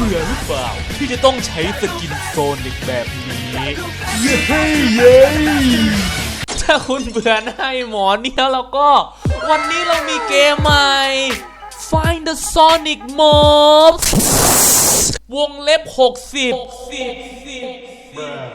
เบื่อหรือเปล่า ที่จะต้องใช้สกินโซนิกแบบนี้ เย้เย้ถ้าคุณเบื่อหน้าหมอนี่แล้วก็ วันนี้เรามีเกมใหม่ Find the Sonic Mobs วงเล็บ 60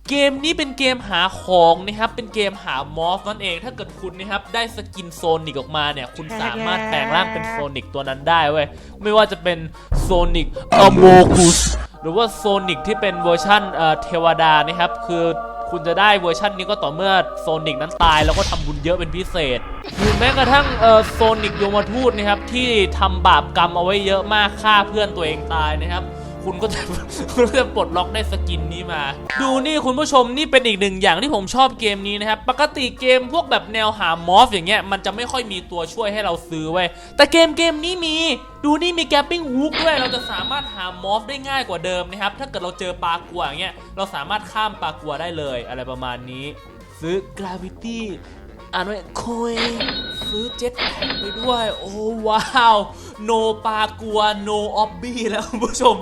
เกมนี้เป็นเกมหาของนะครับ เป็นเกมหามอฟนั่นเอง ถ้าเกิดคุณนะครับได้สกินโซนิกออกมาเนี่ย คุณสามารถแปลงร่างเป็นโซนิกตัวนั้นได้เว้ย ไม่ว่าจะเป็นโซนิกอโมกุสหรือว่าโซนิกที่เป็นเวอร์ชันเอ่อเทวดานะครับ คือคุณจะได้เวอร์ชันนี้ก็ต่อเมื่อโซนิกนั้นตายแล้วก็ทำบุญเยอะเป็นพิเศษหรือแม้กระทั่งเอ่อโซนิกโยมทูตนะครับที่ทำบาปกรรมเอาไว้เยอะมากฆ่าเพื่อนตัวเองตายนะครับ คุณก็จะคุณก็จะปลดล็อกได้สกินนี้มา ดูนี่คุณผู้ชมนี่เป็นอีกหนึ่งอย่างที่ผมชอบเกมนี้นะครับ ปกติเกมพวกแบบแนวหามอฟอย่างเงี้ยมันจะไม่ค่อยมีตัวช่วยให้เราซื้อไว้ยแต่เกมเกมนี้มี ดูนี่มีแกปปิ้งฮุกด้วยเราจะสามารถหามอฟได้ง่ายกว่าเดิมนะครับ ถ้าเกิดเราเจอปลากัวอย่างเงี้ยเราสามารถข้ามปลากัวได้เลยอะไรประมาณนี้ ซื้อกราวิตี้อ่านว่าโคยซื้อเจ็ตแพ็ไปด้วย โอ้ว้าว โนปากัว โนออบบี้แล้วคุณผู้ชม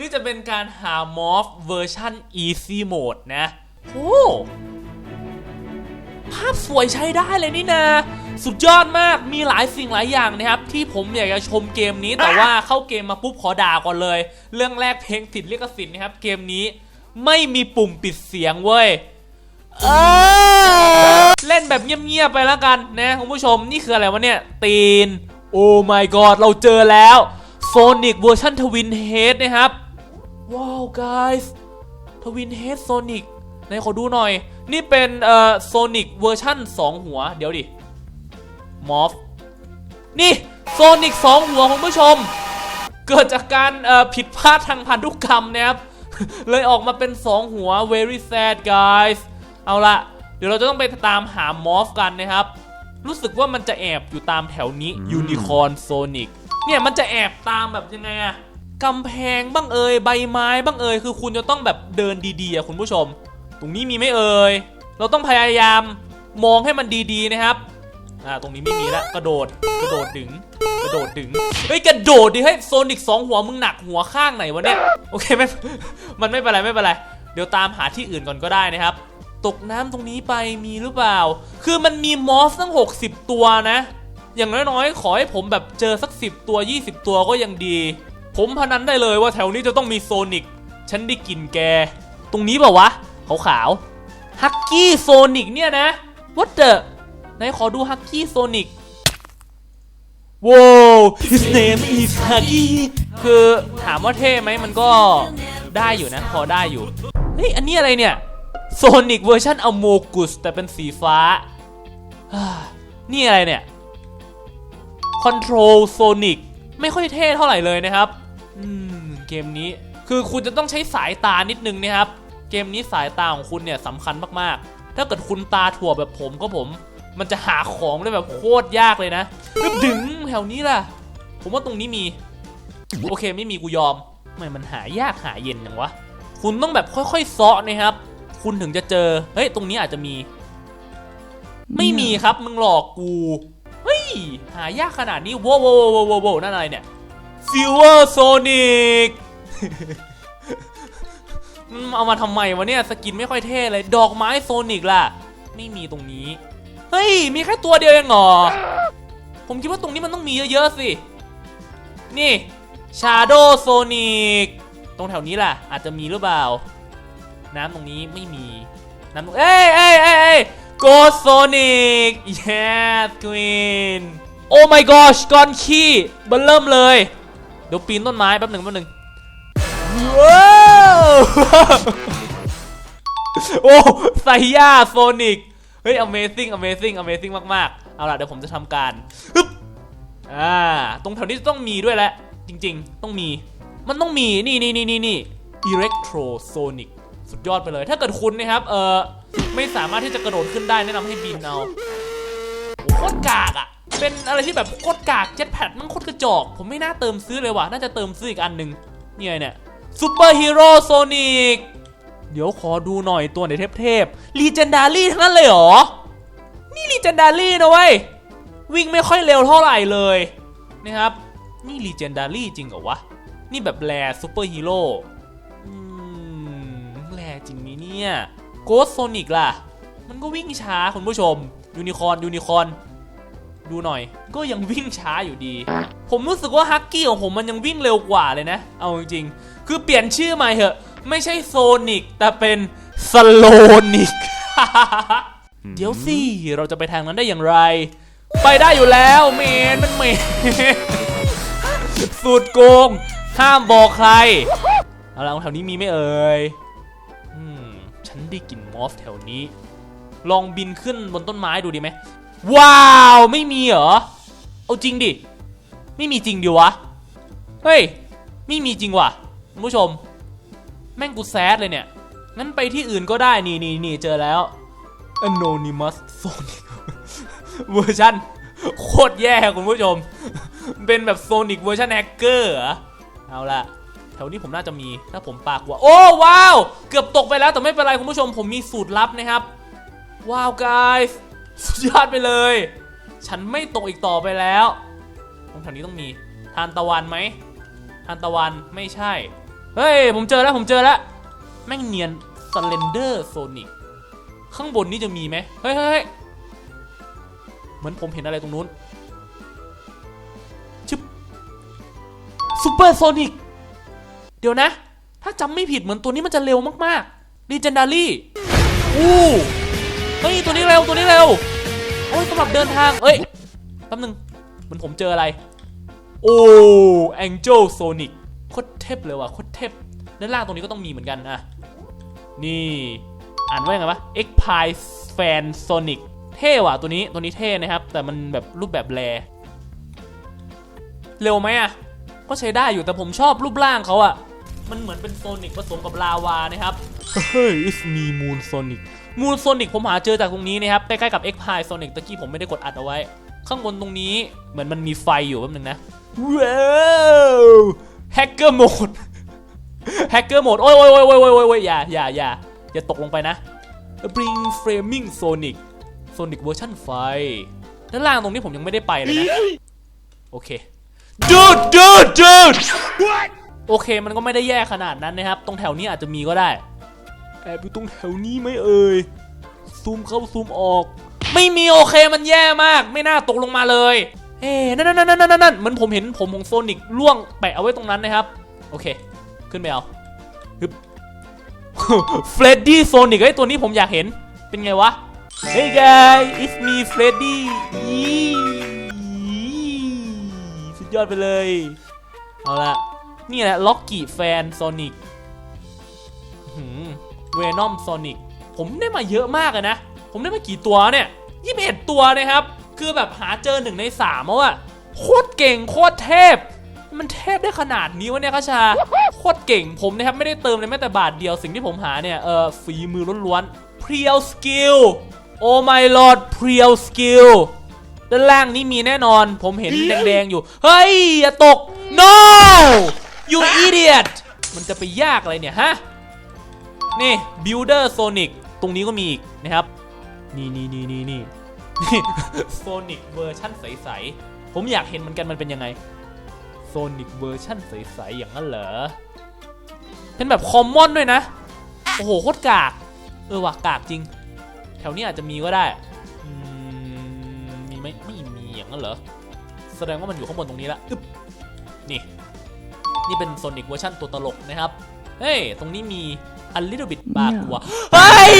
นี่จะเป็นการหามอฟเวอร์ชัน Easy Mode นะโอ้ภาพสวยใช้ได้เลยนี่นาสุดยอดมากมีหลายสิ่งหลายอย่างนะครับ ที่ผมอยากจะชมเกมนี้ แต่ว่าเข้าเกมมาปุ๊บขอด่าก่อนเลย เรื่องแรกเพลงติดลิขสิทธิ์นะครับ เกมนี้ไม่มีปุ่มปิดเสียงเว้ยเออเล่นแบบเงียบๆไปแล้วกันนะคุณผู้ชมนี่คืออะไรวะเนี่ย ตีน โอ้ my god เราเจอแล้ว Sonic เวอร์ชันทวินเฮดนะครับ ว้าว guys ทวินเฮดโซนิกไหนขอดูหน่อย นี่เป็นเอ่อโซนิกเวอร์ชั่น 2 หัว เดี๋ยวดิ มอฟ นี่โซนิก2หัวคุณผู้ชม เกิดจากการเอ่อผิดพลาดทางพันธุกรรมนะครับ เลยออกมาเป็น 2 หัว very sad guys เอาละเดี๋ยวเราจะต้องไปตามหามอฟกันนะครับ รู้สึกว่ามันจะแอบอยู่ตามแถวนี้ยูนิคอนโซนิกเนี่ยมันจะแอบตามแบบยังไงอะ กำแพงบ้างเอ่ยใบไม้บ้างเอ่ยคือคุณจะต้องแบบเดินดีๆอะคุณผู้ชม ตรงนี้มีไหม่เอ่ยเราต้องพยายามมองให้มันดีๆนะครับอ่าตรงนี้ไม่มีละกระโดดกระโดดดึงกระโดดดึงเฮ้ยกระโดดดิให้โซนิกสองหัวมึงหนักหัวข้างไหนวะเนี่ยโอเคไม่มันไม่เป็นไรไม่เป็นไรเดี๋ยวตามหาที่อื่นก่อนก็ได้นะครับ ตกน้ำตรงนี้ไปมีหรือเปล่า คือมันมีมอสตั้ง 60 ตัวนะ อย่างน้อยๆ ขอให้ผมแบบเจอสัก 10 ตัว 20 ตัวก็ยังดี ผมพนันได้เลยว่าแถวนี้จะต้องมีโซนิก ฉันได้กลิ่นแก ตรงนี้เปล่าวะ ขาวๆฮักกี้โซนิกเนี่ยนะ what the ไหนขอดูฮักกี้โซนิกว้าว his name is Huggy คือถามว่าเท่ไหมมันก็ได้อยู่นะ พอได้อยู่ เฮ้ย อันนี้อะไรเนี่ยโซนิกเวอร์ชันอโมกุสแต่เป็นสีฟ้า นี่อะไรเนี่ย Control Sonic ไม่ค่อยเท่เท่าไหร่เลยนะครับ อืมเกมนี้คือคุณจะต้องใช้สายตานิดนึงนะครับ เกมนี้สายตาของคุณเนี่ยสำคัญมากๆ ถ้าเกิดคุณตาถั่วแบบผมก็ผม มันจะหาของได้แบบโคตรยากเลยนะดึงแถวนี้ล่ะ ผมว่าตรงนี้มี โอเคไม่มีกูยอมทำไมมันหายากหาเย็นอย่างวะ คุณต้องแบบค่อยๆเซาะนะครับ คุณถึงจะเจอ เฮ้ย ตรงนี้อาจจะมี ไม่มีครับมึงหลอกกู เฮ้ย หายากขนาดนี้โว้วโว้โว้โว้โว้นั่นอะไรเนี่ย Silver Sonic มันเอามาทำไมวะเนี่ย สกินไม่ค่อยเท่เลย ดอกไม้โซนิกล่ะ ไม่มีตรงนี้ เฮ้ย มีแค่ตัวเดียวเองเหรอ ผมคิดว่าตรงนี้มันต้องมีเยอะๆสิ นี่ Shadow Sonic ตรงแถวนี้ล่ะ อาจจะมีหรือเปล่า น้ำตรงนี้ไม่มี น้ำตรงเอ้ยเอ้ยเอ้ยเอ้ย Ghost Sonic yes Queen Oh my gosh ก้อนขี้เบันเริ่มเลย เดี๋ยวปีนต้นไม้แป๊บหนึ่งแป๊บหนึ่งว้าวโอ้ไซย่าโซนิกเฮ้ย amazing amazing amazing มากๆ เอาล่ะ เดี๋ยวผมจะทำการฮึบอ่า ตรงแถวนี้ต้องมีด้วยแหละ จริงๆ ต้องมี มันต้องมี นี่นี่นี่นี่นี่ electro sonic สุดยอดไปเลย ถ้าเกิดคุณนะครับ เออไม่สามารถที่จะกระโดดขึ้นได้แนะนำให้บินเอาโอ้โคตรกากอะ เป็นอะไรที่แบบโคตรกากเจ็ตแพดมันโคตรกระจอก ผมไม่น่าเติมซื้อเลยว่ะ น่าจะเติมซื้ออีกอันหนึ่งนี่ไงเนี่ยซูเปอร์ฮีโร่โซนิกเดี๋ยวขอดูหน่อยตัวไหนเทพๆลีเจนดารี่ทั้งนั้นเลยเหรอ นี่ลีเจนดารี่นะเว้ย วิ่งไม่ค่อยเร็วเท่าไหร่เลยนะครับนี่ลีเจนดารี่จริงเหรอวะ นี่แบบแรซูเปอร์ฮีโร่อืมแรจริงไหมเนี่ยโกสโซนิกล่ะ มันก็วิ่งช้าคุณผู้ชมยูนิคอร์นยูนิคอร์น ดูหน่อย ก็ยังวิ่งช้าอยู่ดี ผมรู้สึกว่าฮักกี้ของผมมันยังวิ่งเร็วกว่าเลยนะ เอาจริงๆ คือเปลี่ยนชื่อใหม่เหอะ ไม่ใช่โซนิกแต่เป็นสโลนิก เดี๋ยวสิ เราจะไปทางนั้นได้อย่างไร ไปได้อยู่แล้วเมนมันเมนสุดโกง ห้ามบอกใคร เอาละแถวนี้มีไหมเอ่ยอืมฉันได้กลิ่นมอสแถวนี้ ลองบินขึ้นบนต้นไม้ดูดีไหม ว้าว ไม่มีเหรอ เอาจริงดิ ไม่มีจริงดิวะ เฮ้ย ไม่มีจริงว่ะคุณผู้ชม แม่งกูแซดเลยเนี่ย งั้นไปที่อื่นก็ได้นี่นี่นี่เจอแล้ว Anonymous Sonic เวอร์ชันโคตรแย่คุณผู้ชม เป็นแบบโซนิกเวอร์ชันแฮกเกอร์เอเอาละแถวนี้ผมน่าจะมี ถ้าผมปากว่า โอ้ว้าว เกือบตกไปแล้วแต่ไม่เป็นไรคุณผู้ชม ผมมีสูตรลับนะครับ ว้าว guys สุดยอดไปเลย ฉันไม่ตกอีกต่อไปแล้ว ตรงแถวนี้ต้องมี ทานตะวันไหม ทานตะวันไม่ใช่ เฮ้ย ผมเจอแล้วผมเจอแล้ว แม่งเนียน Slender Sonic ข้างบนนี่จะมีไหมเฮ้ยเฮ้ยเฮ้ยเหมือนผมเห็นอะไรตรงนู้นชึบซูเปอร์โซนิกเดี๋ยวนะ ถ้าจำไม่ผิดเหมือนตัวนี้มันจะเร็วมากๆ Legendary อู้เฮ้ยตัวนี้เร็วตัวนี้เร็ว รอบเดินทางเอ้ยแป๊บนึงมือนผมเจออะไร โอ้ Angel Sonic โคตรเทพเลยว่ะโคตรเทพด้านล่างตรงนี้ก็ต้องมีเหมือนกันอะนี่อ่านว่ายังไงวะ X p i Fan Sonic เท่ว่ะตัวนี้ตัวนี้เท่นะครับ แต่มันแบบรูปแบบแรเร็วไหมอะก็ใช้ได้อยู่แต่ผมชอบรูปร่างเขาอะมันเหมือนเป็นโซนิกผสมกับลาวานะครับ เฮ้ย it's me Moon Sonic Moon Sonic ผมหาเจอจากตรงนี้นะครับ ใกล้ๆกับ X p i Sonic ตะกี้ผมไม่ได้กดอัดเอาไว้ ข้างบนตรงนี้เหมือนมันมีไฟอยู่แป๊บนึงนะว้าวแฮกเกอร์โหมดแฮกเกอร์โหมดโอ้ยโอ้ยโอ้ยโอ้ยโอ้ยโอ้ยอย่าอย่าอย่าอย่าตกลงไปนะ Bring Framing Sonic Sonic เวอร์ชันไฟด้านล่างตรงนี้ผมยังไม่ได้ไปเลยนะ โอเคดูดดูดดูดโอเคมันก็ไม่ได้แย่ขนาดนั้นนะครับ ตรงแถวนี้อาจจะมีก็ได้ แอบอยู่ตรงแถวนี้ไหมเอ่ย ซูมเข้าซูมออก ไม่มีโอเคมันแย่มาก ไม่น่าตกลงมาเลย เอ๊นั่นนั่นนั่นนั่นนั่นเหมือนผมเห็นผมของโซนิกล่วงแปะเอาไว้ตรงนั้นนะครับ โอเค ขึ้นไปเอาฮึบเฟรดดี้โซนิกไอ้ตัวนี้ผมอยากเห็น เป็นไงวะ Hey guys it's me Freddy สุดยอดไปเลย เอาละนี่แหละล็อกกี้แฟนโซนิก เวนอมโซนิกผมได้มาเยอะมากเลยนะ ผมได้มากี่ตัวเนี่ยยี่สิบเอ็ดตัวนะครับ คือแบบหาเจอหนึ่งในสามวอะโคตรเก่งโคตรเทพ มันเทพได้ขนาดนี้วะเนี่ยคาชา โคตรเก่งผมนะครับ ไม่ได้เติมเลยแม้แต่บาทเดียวสิ่งที่ผมหาเนี่ย เออฝีมือล้วนๆ p r e l skill โอ้ my lord p r e l skill ด้านล่างนี้มีแน่นอน ผมเห็นแดงๆอยู่ เฮ้ย อย่าตก no you idiot มันจะไปยากอะไรเนี่ยฮะ นี่ builder sonic ตรงนี้ก็มีอีกนะครับ นี่นี่นี่นี่นี่นี่ sonic เวอร์ชั่นใสๆ ผมอยากเห็นเหมือนกันมันเป็นยังไงโซนิกเวอร์ชั่นใสๆ อย่างนั้นเหรอ เป็นแบบคอมมอนด้วยนะ โอ้โหโคตรกาก เออว่ะกากจริง แถวนี้อาจจะมีก็ได้มมีไหมไม่มีอย่างนั้นเหรอ แสดงว่ามันอยู่ข้างบนตรงนี้ละอึ๊บนี่ นี่เป็นโซนิกเวอร์ชันตัวตลกนะครับ เฮ้ย ตรงนี้มี a little bit บากลัวเฮ้ย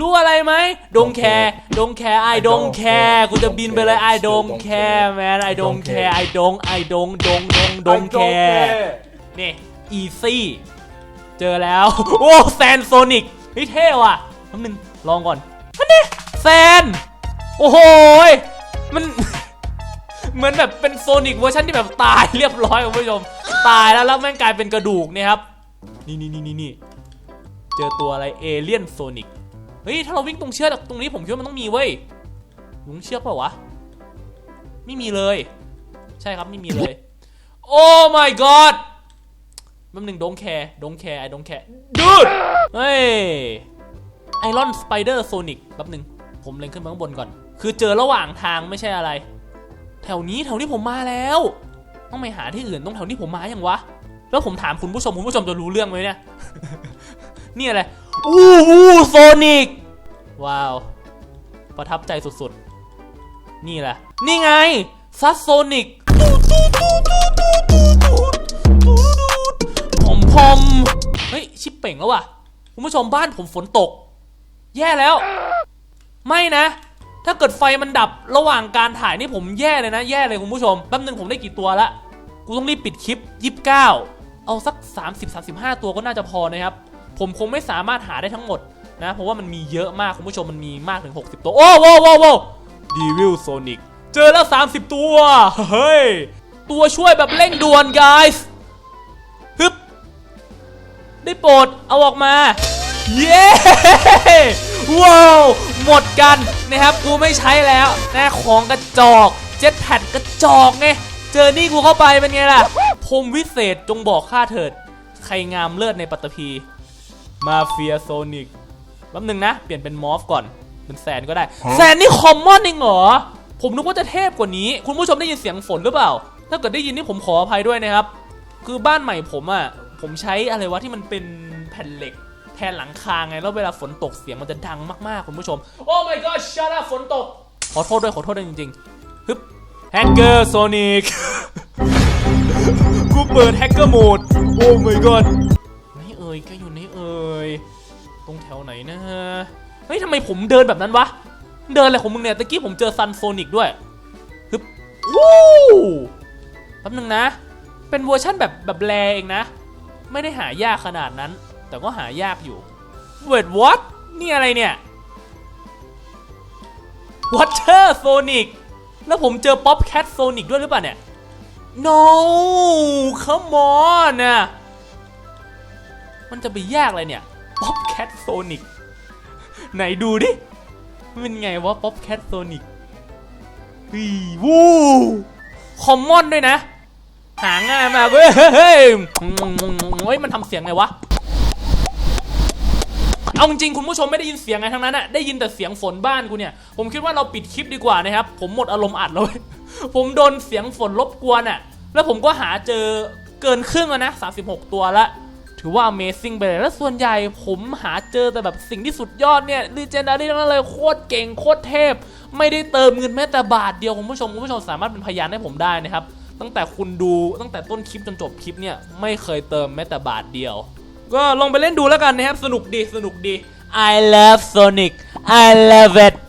รู้อะไรไหมดงแคร์ดงแคร์ I don't care กูจะบินไปเลย I don't care man I don't care I don't I don't ดงดงดงแคร์นี่ easy เจอแล้ว โอ้แซนโซนิกเฮ้ยเท่ว่ะแป๊บนึงลองก่อนอันนี้แซน โอ้โหยมันเหมือนแบบเป็นโซนิกเวอร์ชันที่แบบตายเรียบร้อยคุณผู้ชม ตายแล้วแล้วแม่งกลายเป็นกระดูกเนี่ยครับ นี่นี่นี่นี่นี่ เจอตัวอะไรเอเลียนโซนิกเฮ้ยถ้าเราวิ่งตรงเชือกตรงนี้ผมคิดว่ามันต้องมีเว้ยตรงเชือกเปล่าวะไม่มีเลย ใช่ครับไม่มีเลยโอ้ my god แป๊บหนึง don't care don't care I don't care dude เฮ้ยไอรอนสไปเดอร์โซนิกแป๊บหนึงผมเล็งขึ้นมาข้างบนก่อน คือเจอระหว่างทางไม่ใช่อะไร แถวนี้แถวนี้ผมมาแล้ว ต้องไปหาที่อื่นต้องแถวนี้ผมมาอย่างวะ แล้วผมถามคุณผู้ชมคุณผู้ชมจะรู้เรื่องไหมเนี่ย นี่อะไร อู้หูโซนิก ว้าว ประทับใจสุดๆ นี่แหละ นี่ไง ซัสโซนิกพอมพอม เฮ้ย ชิปเป่งแล้วว่ะ คุณผู้ชมบ้านผมฝนตก แย่แล้ว ไม่นะ ถ้าเกิดไฟมันดับระหว่างการถ่ายนี่ผมแย่เลยนะ แย่เลยคุณผู้ชม แป๊บนึงผมได้กี่ตัวละ กูต้องรีบปิดคลิป 29 เอาสัก 30-35 ตัวก็น่าจะพอนะครับ ผมคงไม่สามารถหาได้ทั้งหมดนะเพราะว่ามันมีเยอะมากคุณผู้ชมมันมีมากถึง 60 ตัว โอ้โว้โว้โว้ดีวิลโซนิกเจอแล้ว 30 ตัว เฮ้ย ตัวช่วยแบบเร่งด่วน guys ฮึบ ได้โปรด เอาออกมา เย้ว้าว หมดกันนะครับกูไม่ใช้แล้วนะของกระจอก เจ็ตแพดกระจอกไง เจอนี่กูเข้าไปเป็นไงล่ะพรมวิเศษจงบอกข้าเถิด ใครงามเลิศในปัตตภี มาเฟียโซนิกแป๊บนึงนะ เปลี่ยนเป็นมอฟก่อนเป็นแสนก็ได้ แสนนี่คอมมอนเองเหรอ ผมนึกว่าจะเทพกว่านี้ คุณผู้ชมได้ยินเสียงฝนหรือเปล่า ถ้าเกิดได้ยินนี่ผมขออภัยด้วยนะครับ คือบ้านใหม่ผมอะ่ะ ผมใช้อะไรวะที่มันเป็นแผ่นเหล็กแทนหลังคาไง แล้วเวลาฝนตกเสียงมันจะดังมากๆ คุณผู้ชม โอ้ my god shut up ฝนตก ขอโทษด้วยขอโทษด้วยจริงๆฮึบแฮกเกอร์โซนิกกูเปิดแฮกเกอร์โหมด โอ้ my god ไหนเอ่ ยแกอยู่ไหนเอ่ยตรงแถวไหนนะเฮ้ยทำไมผมเดินแบบนั้นวะ เดินอะไรของมึงเนี่ยตะกี้ผมเจอซันโซนิกด้วยฮึบวู้แป๊บนึงนะ เป็นเวอร์ชั่นแบบแบบแรเองนะ ไม่ได้หายากขนาดนั้น แต่ก็หายากอยู่ Wait what นี่อะไรเนี่ย Water Sonic แล้วผมเจอ Pop Cat Sonic ด้วยหรือเปล่าเนี่ย No come on นะ มันจะไปยากอะไรเนี่ย Pop Cat Sonic ไหนดูดิ มันเป็นไงวะ Pop Cat Sonic วีวูคอมมอนด้วยนะ หาง่ายมากเว้ยเฮ้ยเฮ้ยมันทำเสียงไงวะ เอาจริงคุณผู้ชมไม่ได้ยินเสียงไงทั้งนั้นอะได้ยินแต่เสียงฝนบ้านกูเนี่ย ผมคิดว่าเราปิดคลิปดีกว่านะครับ ผมหมดอารมณ์อัดแล้วเว้ยผมโดนเสียงฝนรบกวนอะแล้วผมก็หาเจอเกินครึ่งแล้วนะ 36 ตัวละ ถือว่า Amazing ไปเลย แล้วส่วนใหญ่ผมหาเจอแต่แบบสิ่งที่สุดยอดเนี่ย Legendary ทั้งนั้นเลยโคตรเก่งโคตรเทพ ไม่ได้เติมเงินแม้แต่บาทเดียวคุณผู้ชมคุณผู้ชมสามารถเป็นพยานให้ผมได้นะครับ ตั้งแต่คุณดูตั้งแต่ต้นคลิปจนจบคลิปเนี่ยไม่เคยเติมแม้แต่บาทเดียว ก็ลองไปเล่นดูแล้วกันนะครับสนุกดีสนุกดี I love Sonic I love it